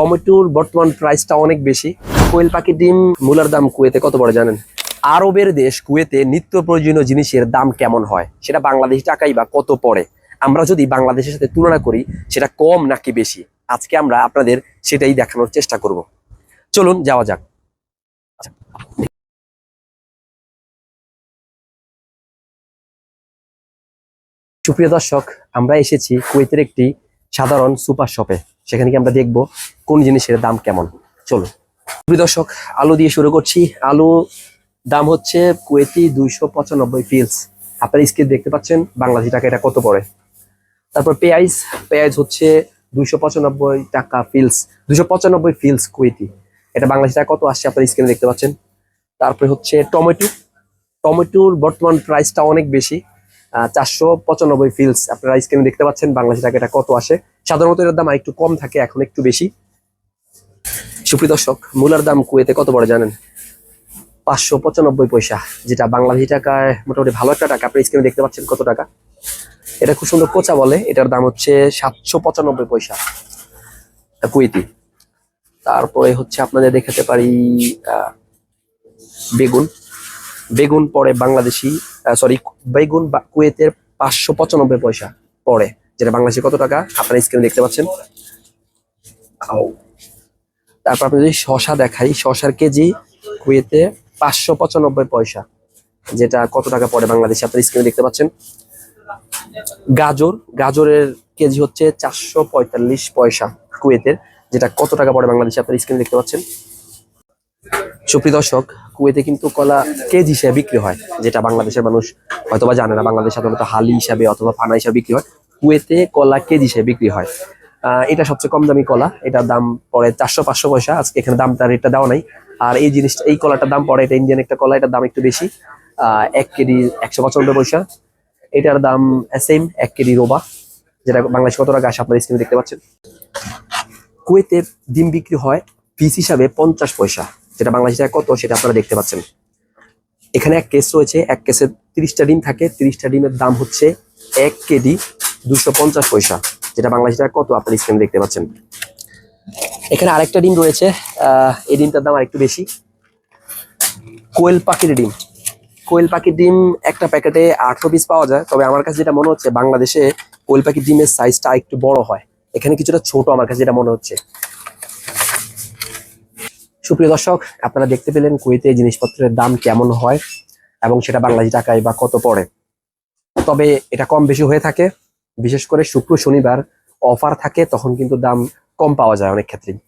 টমেটোর বর্তমান প্রাইসটা অনেক বেশি। কোয়েল পাখি ডিম, মূলার দাম কুয়েতে কত বড় জানেন? আরবের দেশ কুয়েতে নিত্য প্রয়োজনীয় জিনিসের দাম কেমন হয়? সেটা বাংলাদেশি টাকাই বা কত পড়ে? আমরা যদি বাংলাদেশের সাথে তুলনা করি, সেটা কম নাকি বেশি? আজকে আমরা আপনাদের সেটাই দেখানোর চেষ্টা করব। চলুন, যাওয়া যাক। সুপ্রিয় দর্শক, আমরা এসেছি কুয়েতের একটি সাধারণ সুপার শপে। সেখানে কি আমরা দেখব কোন জিনিসের দাম কেমন। সুপ্রিয় দর্শক, আলু দিয়ে শুরু করছি। আলু দাম হচ্ছে কুয়েতি দুইশো পঁচানব্বই ফিলস। আপনার স্ক্রিন দেখতে পাচ্ছেন বাংলাদেশি টাকা এটা কত পড়ে। তারপর পেঁয়াজ পেঁয়াজ হচ্ছে দুইশো পঁচানব্বই টাকা ফিলস, দুইশো পঁচানব্বই ফিলস কুয়েতি। এটা বাংলাদেশি টাকা কত আসছে আপনার স্ক্রিনে দেখতে পাচ্ছেন। তারপরে হচ্ছে টমেটো। টমেটোর বর্তমান প্রাইসটা অনেক বেশি। চারশো পঁচানব্বই ফিলস আপনারা স্ক্রিনে দেখতে পাচ্ছেন, বাংলাদেশি টাকা এটা কত আসে। সাধারণত এর দাম একটু কম থাকে, এখন একটু বেশি। সুপ্রিয় দর্শক, মূলার দাম কুয়েতে কত বড় জানেন? পাঁচশো পঁচানব্বই পয়সা, যেটা বাংলাদেশি টাকায় মোটামুটি ভালো একটা টাকা। আপনি স্ক্রিনে দেখতে পাচ্ছেন কত টাকা? এটা খুব সুন্দর কোচা বলে, এটার দাম হচ্ছে সাতশো পঁচানব্বই পয়সা। কুয়েতি। তারপরে হচ্ছে আপনাদের দেখাতে পারি বেগুন। বেগুন পরে বাংলাদেশি সরি বেগুন বা- কুয়েতের পাঁচশো পঁচানব্বই পয়সা পড়ে, যেটা বাংলাদেশে কত টাকা? আপনারা স্ক্রিনে দেখতে পাচ্ছেন। তারপর আপনি যদি শশা দেখাই, শশার কেজি কুয়েতে পাঁচশো পঁচানব্বই পয়সা, যেটা কত টাকা পড়ে বাংলাদেশে? আপনার স্ক্রিনে দেখতে পাচ্ছেন। গাজর, গাজরের কেজি হচ্ছে চারশো পঁয়তাল্লিশ পয়সা কুয়েতের, যেটা কত টাকা পড়ে বাংলাদেশে? আপনার স্ক্রিনে দেখতে পাচ্ছেন। সুপ্রিয় দর্শক, কুয়েতে কিন্তু কলা কেজি হিসেবে বিক্রি হয়, যেটা বাংলাদেশের মানুষ হয়তোবা জানে না। বাংলাদেশ সাধারণত হালি হিসাবে অথবা ফানা হিসাবে বিক্রি হয়। কুয়েতে কলা কেজি হিসেবে বিক্রি হয়। এটা সবচেয়ে কম দামি কলা। এটার দাম পড়ে চারশো, পাঁচশো পয়সা। আজকে এখানে দামটা রেটটা দেওয়া নাই। আর এই জিনিসটা, এই কলাটার দাম পড়ে, এটা ইন্ডিয়ান একটা কলা, এটার দাম একটু বেশি। এক কেজি একশো পঁচানব্বই পয়সা। এটার দাম সেম এক কেজি রোবা, যেটা বাংলাদেশ কত টাকা আসে আপনার স্ক্রিনে দেখতে পাচ্ছেন। কুয়েতে ডিম বিক্রি হয় পিস হিসাবে পঞ্চাশ পয়সা। যেটা বাংলাদেশ কত সেটা আপনারা দেখতে পাচ্ছেন। এখানে এক কেস রয়েছে, এক কেসে তিরিশটা ডিম থাকে, তিরিশটা ডিমের দাম হচ্ছে এক কেডি দুশো পঞ্চাশ পয়সা। যেটা বাংলাদেশ কত আপনার স্ক্রিনে দেখতে পাচ্ছেন। এখানে আরেকটা ডিম রয়েছে এই ডিমটার দাম আরেকটু বেশি। কোয়েল পাখির ডিম। কোয়েল পাখির ডিম একটা প্যাকেটে আটশো পিস পাওয়া যায়, তবে আমার কাছে যেটা মনে হচ্ছে বাংলাদেশে কোয়েল পাখির ডিমের সাইজটা একটু বড় হয়। এখানে কিছুটা ছোট আমার কাছে যেটা মনে হচ্ছে। সুপ্রিয় দর্শক, আপনারা দেখতে পেলেন কুয়েতে জিনিসপত্রের দাম কেমন হয় এবং সেটা বাংলাদেশি টাকায় বা কত পড়ে। তবে এটা কম বেশি হয়ে থাকে। বিশেষ করে শুক্র, শনিবার অফার থাকে, তখন কিন্তু দাম কম পাওয়া যায় অনেক ক্ষেত্রেই।